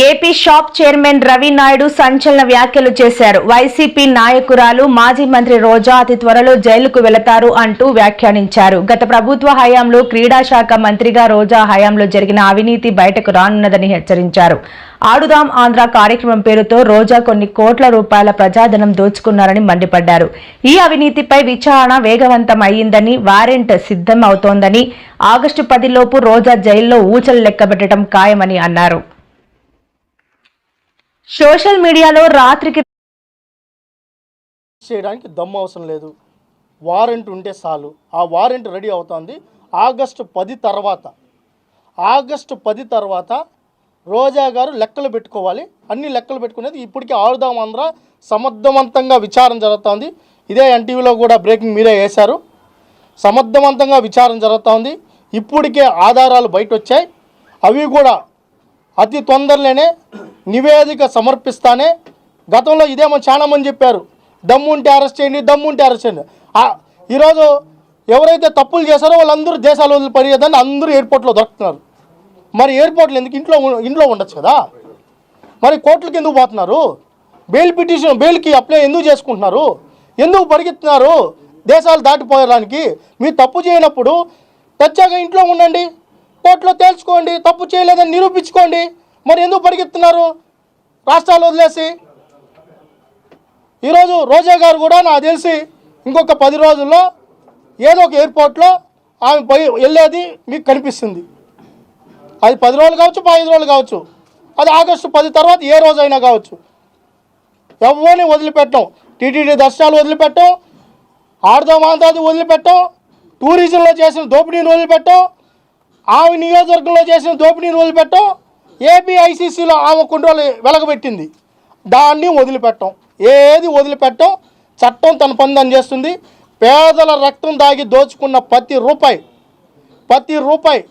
AP shop chairman Ravi Naidu సంచలన వ్యాఖ్యలు చేశారు. వైసీపీ నాయకురాలు మాజీ మంత్రి రోజా అతి త్వరలో జైలుకు వెళతారు అంటూ వ్యాఖ్యానించారు. గత ప్రభుత్వ హయాంలో క్రీడా శాఖ మంత్రిగా రోజా హయాంలో జరిగిన అవినీతి బయటకు రానున్నదని హెచ్చరించారు. ఆడుదాం ఆంధ్ర కార్యక్రమం పేరుతో రోజా కొన్ని కోట్ల రూపాయల ప్రజాధనం దోచుకున్నారని మండిపడ్డారు. ఈ అవినీతిపై విచారణ వేగవంతం అయ్యిందని వారెంట్ సిద్ధం అవుతోందని ఆగస్టు పదిలోపు రోజా జైల్లో ఊచలు లెక్కబెట్టడం ఖాయమని అన్నారు. సోషల్ మీడియాలో రాత్రికి చేయడానికి దమ్ము అవసరం లేదు. వారెంట్ ఉంటే చాలు. ఆ వారెంట్ రెడీ అవుతుంది. ఆగస్టు పది తర్వాత. ఆగస్టు పది తర్వాత రోజా గారు లెక్కలు పెట్టుకోవాలి. అన్ని లెక్కలు పెట్టుకునేది ఇప్పటికీ ఆరుదాం ఆంధ్ర సమర్థవంతంగా విచారణ జరుగుతోంది. ఇదే ఎన్టీవీలో కూడా బ్రేకింగ్ మీరే వేశారు. సమర్థవంతంగా విచారణ జరుగుతోంది. ఇప్పటికే ఆధారాలు బయట వచ్చాయి అవి కూడా అతి తొందరలోనే నివేదిక సమర్పిస్తానే గతంలో ఇదేమో చాలా మంది చెప్పారు. దమ్ము ఉంటే అరెస్ట్ చేయండి దమ్ము ఉంటే అరెస్ట్ చేయండి. ఈరోజు ఎవరైతే తప్పులు చేశారో వాళ్ళందరూ దేశాలు వదిలి అందరూ ఎయిర్పోర్ట్లో దొరుకుతున్నారు. మరి ఎయిర్పోర్ట్లు ఎందుకు? ఇంట్లో ఇంట్లో ఉండొచ్చు కదా? మరి కోర్టులకు ఎందుకు పోతున్నారు? బెయిల్ పిటిషన్ బెయిల్కి అప్లై ఎందుకు చేసుకుంటున్నారు? ఎందుకు పరిగెత్తున్నారు? దేశాలు దాటిపోయడానికి మీరు తప్పు చేయనప్పుడు తెచ్చాక ఇంట్లో ఉండండి. కోర్టులో తేల్చుకోండి తప్పు చేయలేదని నిరూపించుకోండి. మరి ఎందుకు పరిగెత్తున్నారు? రాష్ట్రాలు వదిలేసి. ఈరోజు రోజా గారు కూడా నాకు తెలిసి ఇంకొక పది రోజుల్లో ఏదో ఒక ఎయిర్పోర్ట్లో ఆమె పోయి వెళ్ళేది మీకు కనిపిస్తుంది. అది పది రోజులు కావచ్చు పదిహేను రోజులు కావచ్చు. అది ఆగస్టు పది తర్వాత ఏ రోజైనా కావచ్చు. ఎవరిని వదిలిపెట్టం. టీటీడీ దర్శనాలు వదిలిపెట్టం. ఆడదాం ఆంధ్రాది వదిలిపెట్టం. టూరిజంలో చేసిన దోపిడీని వదిలిపెట్టం. ఆమె నియోజకవర్గంలో చేసిన దోపిడీని వదిలిపెట్టం. ఏపీఐసీసీలో ఆమె కుండ్రోలు వెలగబెట్టింది. దాన్ని వదిలిపెట్టం. ఏది వదిలిపెట్టం? చట్టం తన పని చేస్తుంది. పేదల రక్తం దాగి దోచుకున్న ప్రతి రూపాయి ప్రతి రూపాయి